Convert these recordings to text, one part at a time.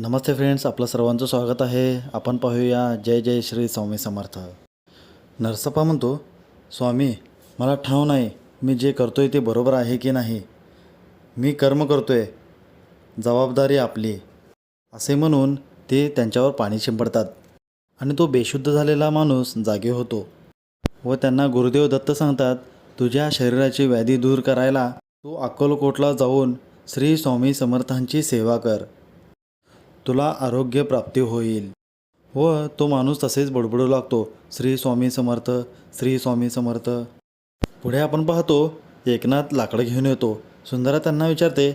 नमस्ते friends आपलं सर्वांचं स्वागत आहे. आपण पाहूया जय जय श्री स्वामी समर्थ. नरसप्पा म्हणतो स्वामी मला ठाव नाही मी जे करतो आहे ते बरोबर आहे की नाही? मी कर्म करतो आहे जबाबदारी आपली. असे म्हणून ते त्यांच्यावर पाणी शिंपडतात आणि तो बेशुद्ध झालेला माणूस जागे होतो व त्यांना गुरुदेव दत्त सांगतात तुझ्या शरीराची व्याधी दूर करायला तू अक्कलकोटला जाऊन श्री स्वामी समर्थांची सेवा कर. तुला आरोग्य प्राप्ती होईल. व तो माणूस तसेच बडबडू लागतो. श्री स्वामी समर्थ श्री स्वामी समर्थ. पुढे आपण पाहतो एकनाथ लाकडं घेऊन येतो. सुंदरा त्यांना विचारते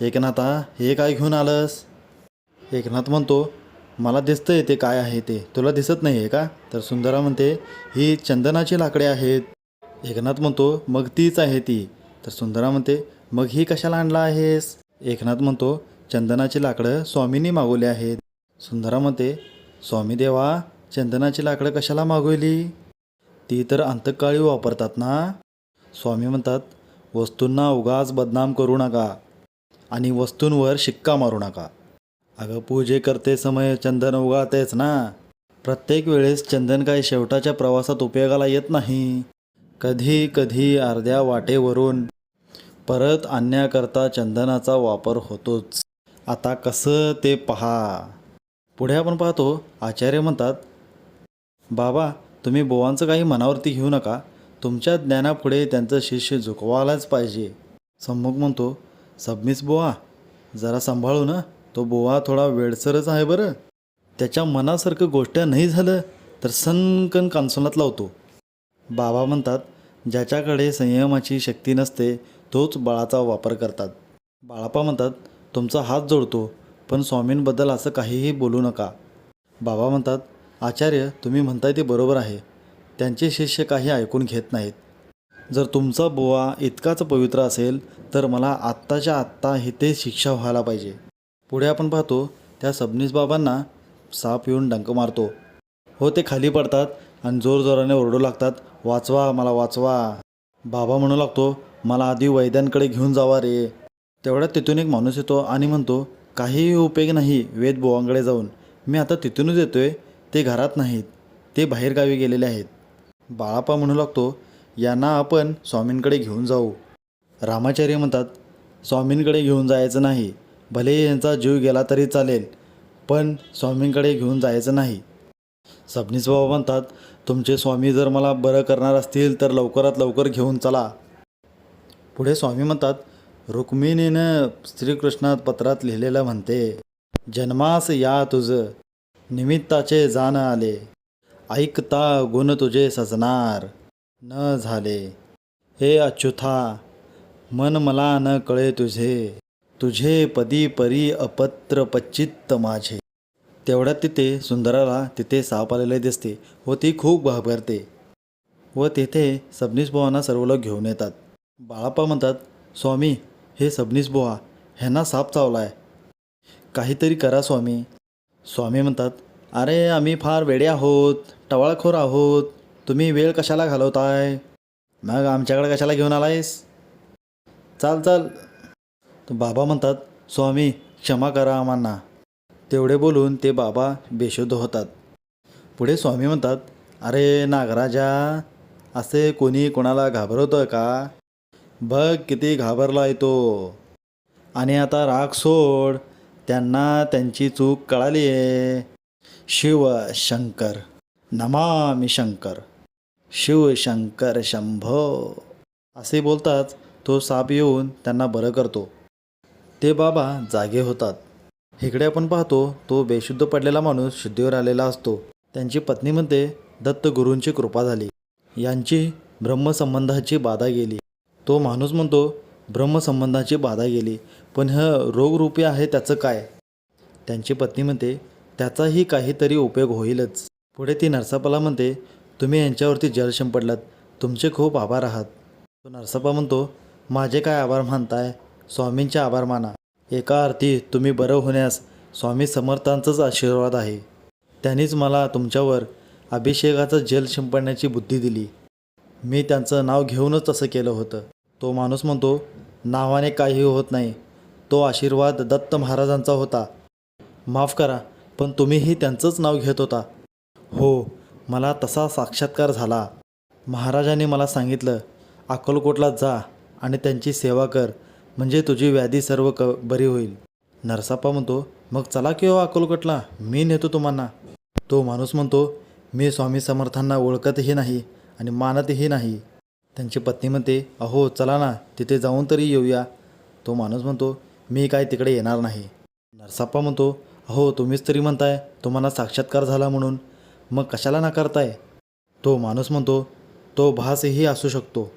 एकनाथा हे काय घेऊन आलंस? एकनाथ म्हणतो मला दिसतंय ते काय आहे ते. तुला दिसत नाही आहे का? तर सुंदरा म्हणते ही चंदनाची लाकडे आहेत. एकनाथ म्हणतो मग तीच आहे ती. तर सुंदरा म्हणते मग ही कशाला आणला आहेस? एकनाथ म्हणतो चंदनाची लाकडं स्वामींनी मागवली आहेत. सुंदरा म्हणते स्वामी देवा चंदनाची लाकडं कशाला मागवली? ती तर अंतकाळी वापरतात ना. स्वामी म्हणतात वस्तूंना उगाच बदनाम करू नका आणि वस्तूंवर शिक्का मारू नका. अगं पूजे करते समय चंदन उगाळतेच ना. प्रत्येक वेळेस चंदन काही शेवटाच्या प्रवासात उपयोगाला येत नाही. कधी कधी अर्ध्या वाटेवरून परत आणण्याकरता चंदनाचा वापर होतोच. आता कसं ते पहा. पुढे आपण पाहतो आचार्य म्हणतात बाबा तुम्ही बोवांचं काही मनावरती घेऊ नका. तुमच्या ज्ञानापुढे त्यांचं शिष्य झुकवायलाच पाहिजे. सम्मुख म्हणतो सबमिस बोवा जरा सांभाळू ना. तो बोवा थोडा वेडसरच आहे बरं. त्याच्या मनासारखं गोष्ट नाही झालं तर सनकन कानसोनात लावतो. बाबा म्हणतात ज्याच्याकडे संयमाची शक्ती नसते तोच बाळाचा वापर करतात. बाळापा म्हणतात तुमचा हात जोडतो पण स्वामींबद्दल असं काहीही बोलू नका. बाबा म्हणतात आचार्य तुम्ही म्हणताय ते बरोबर आहे. त्यांचे शिष्य काही ऐकून घेत नाहीत. जर तुमचा बुवा इतकाच पवित्र असेल तर मला आत्ताच्या आत्ता इथे शिक्षा व्हायला पाहिजे. पुढे आपण पाहतो त्या सबनीस बाबांना साप येऊन डंक मारतो. हो ते खाली पडतात आणि जोरजोराने ओरडू लागतात वाचवा मला वाचवा. बाबा म्हणू लागतो मला आधी वैद्यांकडे घेऊन जावा रे. तेवढ्यात तिथून एक माणूस येतो आणि म्हणतो काहीही उपयोग नाही वेद बोवांकडे जाऊन. मी आता तिथूनच येतोय. ते घरात नाहीत. ते बाहेरगावी गेलेले आहेत. बाळापा म्हणू लागतो यांना आपण स्वामींकडे घेऊन जाऊ. रामाचार्य म्हणतात स्वामींकडे घेऊन जायचं नाही. भले यांचा जीव गेला तरी चालेल पण स्वामींकडे घेऊन जायचं नाही. सबनीस बाबा म्हणतात तुमचे स्वामी जर मला बरं करणार असतील तर लवकरात लवकर घेऊन चला. पुढे स्वामी म्हणतात रुक्मिणीनं श्रीकृष्णात पत्रात लिहिलेलं म्हणते जन्मास या तुझ निमित्ताचे जाण आले. ऐकता गुण तुझे सजणार. न झाले. हे अच्युथा मन मला न कळे तुझे. तुझे पदी परी अपत्र पच्चित्त माझे. तेवढ्यात तिथे सुंदराला तिथे साप आलेले दिसते व ती खूप घाबरते व तेथे सबनीस बुवांना सर्व लोक घेऊन येतात. बाळाप्पा म्हणतात स्वामी हे सबनीस बुवा ह्यांना साप चावलाय. काहीतरी करा स्वामी. स्वामी म्हणतात अरे आम्ही फार वेडे आहोत टवाळखोर आहोत. तुम्ही वेळ कशाला घालवताय? मग आमच्याकडे कशाला घेऊन आलायस? चाल चाल. तर बाबा म्हणतात स्वामी क्षमा करा आम्हाला तेवढे बोलून ते बाबा बेशुद्ध होतात. पुढे स्वामी म्हणतात अरे नागराजा असे कोणी कोणाला घाबरवतं का? बघ किती घाबरला आहे तो. आणि आता राग सोड त्यांना त्यांची चूक कळाली आहे शिव शंकर नमामि शंकर शिव शंकर शंभो. असे बोलताच तो साप येऊन त्यांना बरं करतो. ते बाबा जागे होतात. इकडे आपण पाहतो तो बेशुद्ध पडलेला माणूस शुद्धीवर आलेला असतो. त्यांची पत्नी म्हणते दत्त गुरूंची कृपा झाली. यांची ब्रह्मसंबंधाची बाधा गेली. तो माणूस म्हणतो ब्रह्मसंबंधाची बाधा गेली पण ह रोगरूपी आहे त्याचं काय? त्यांची पत्नी म्हणते त्याचाही काहीतरी उपयोग होईलच. पुढे ती नरसापाला म्हणते तुम्ही यांच्यावरती जल शिंपडलात तुमचे खूप आभार आहात. तो नरसापा म्हणतो माझे काय आभार मानताय? स्वामींचे आभार माना. एका अर्थी तुम्ही बरं होण्यास स्वामी समर्थांचाच आशीर्वाद आहे. त्यांनीच मला तुमच्यावर अभिषेकाचं जल शिंपडण्याची बुद्धी दिली. मी त्यांचं नाव घेऊनच तसं केलं होतं. तो माणूस म्हणतो नावाने काही होत नाही. तो आशीर्वाद दत्त महाराजांचा होता. माफ करा पण तुम्हीही त्यांचंच नाव घेत होता. हो मला तसा साक्षात्कार झाला. महाराजांनी मला सांगितलं अक्कलकोटला जा आणि त्यांची सेवा कर म्हणजे तुझी व्याधी सर्व क बरी होईल. नरसाप्पा म्हणतो मग चला की हो अक्कलकोटला मी नेतो तुम्हाला तो माणूस म्हणतो मी स्वामी समर्थांना ओळखतही नाही आणि मानतही नाही. त्यांची पत्नी म्हणते अहो चला ना तिथे जाऊन तरी येऊया. तो माणूस म्हणतो मी काय तिकडे येणार नाही. नरसाप्पा म्हणतो अहो तुम्हीच तरी म्हणताय तुम्हाला साक्षात्कार झाला म्हणून. मग कशाला नाकारताय? तो माणूस म्हणतो तो भासही असू शकतो.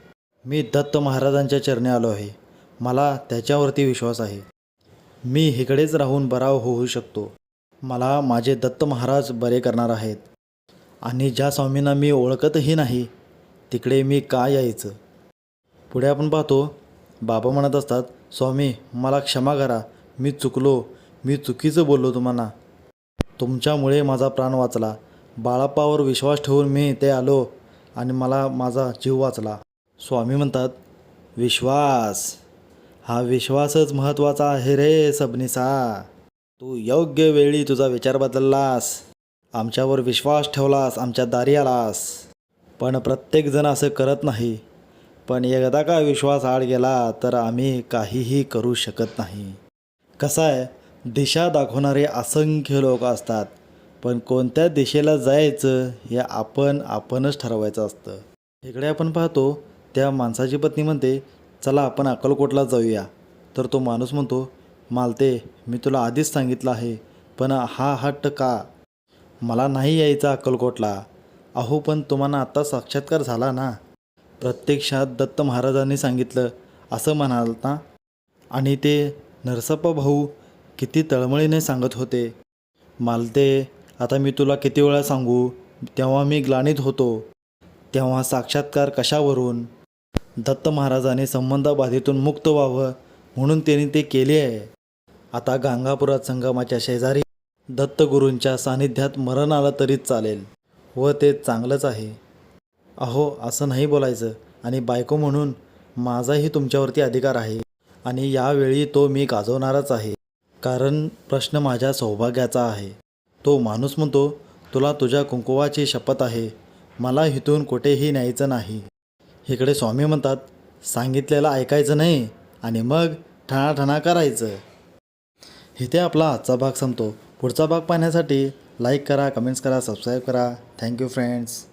मी दत्त महाराजांच्या चरणी आलो आहे. मला त्याच्यावरती विश्वास आहे. मी इकडेच राहून बराव होऊ शकतो. मला माझे दत्त महाराज बरे करणार आहेत. आणि ज्या स्वामींना मी ओळखतही नाही तिकडे मी का यायचं? पुढे आपण पाहतो. बाबा म्हणत असतात स्वामी मला क्षमा करा. मी चुकलो. मी चुकीचं बोललो तुम्हाला. तुमच्यामुळे माझा प्राण वाचला. बाळाप्पावर विश्वास ठेवून मी ते आलो आणि मला माझा जीव वाचला. स्वामी म्हणतात विश्वास. हा विश्वासच महत्त्वाचा आहे रे सबनिसा. तू योग्य वेळी तुझा विचार बदललास. आमच्यावर विश्वास ठेवलास. आमच्या दारी आलास. पण प्रत्येकजण असं करत नाही. पण एकदा का विश्वास आड गेला तर आम्ही काहीही करू शकत नाही. कसं आहे दिशा दाखवणारे असंख्य लोक असतात पण कोणत्या दिशेला जायचं हे आपण आपणच ठरवायचं असतं. इकडे आपण पाहतो त्या माणसाची पत्नी म्हणते चला आपण अक्कलकोटला जाऊया. तर तो माणूस म्हणतो मालते मी तुला आधीच सांगितलं आहे पण हा हट्ट का? मला नाही यायचा अक्कलकोटला. अहो पण तुम्हाला आत्ता साक्षात्कार झाला ना. प्रत्यक्षात दत्त महाराजांनी सांगितलं असं म्हणाल ना आणि ते नरसप्पा भाऊ किती तळमळीने सांगत होते. मालते आता मी तुला किती वेळा सांगू तेव्हा मी ग्लानित होतो. तेव्हा साक्षात्कार कशावरून? दत्त महाराजांनी संबंधबाधीतून मुक्त व्हावं म्हणून त्यांनी ते केले आहे. आता गांगापुरात संगमाच्या शेजारी दत्तगुरूंच्या सानिध्यात मरण आलं तरीच चालेल. व ते चांगलंच आहे. अहो असं नाही बोलायचं. आणि बायको म्हणून माझाही तुमच्यावरती अधिकार आहे. आणि यावेळी तो मी गाजवणारच आहे. कारण प्रश्न माझ्या सौभाग्याचा आहे. तो माणूस म्हणतो तुला तुझ्या कुंकुवाची शपथ आहे. मला इथून कुठेही न्यायचं नाही. इकडे स्वामी म्हणतात सांगितलेलं ऐकायचं नाही. आणि मग ठणाठणा करायचं. इथे आपला आजचा भाग संपतो. पुढचा भाग पाहण्यासाठी लाईक करा कमेंट्स करा सबस्क्राईब करा. Thank you friends.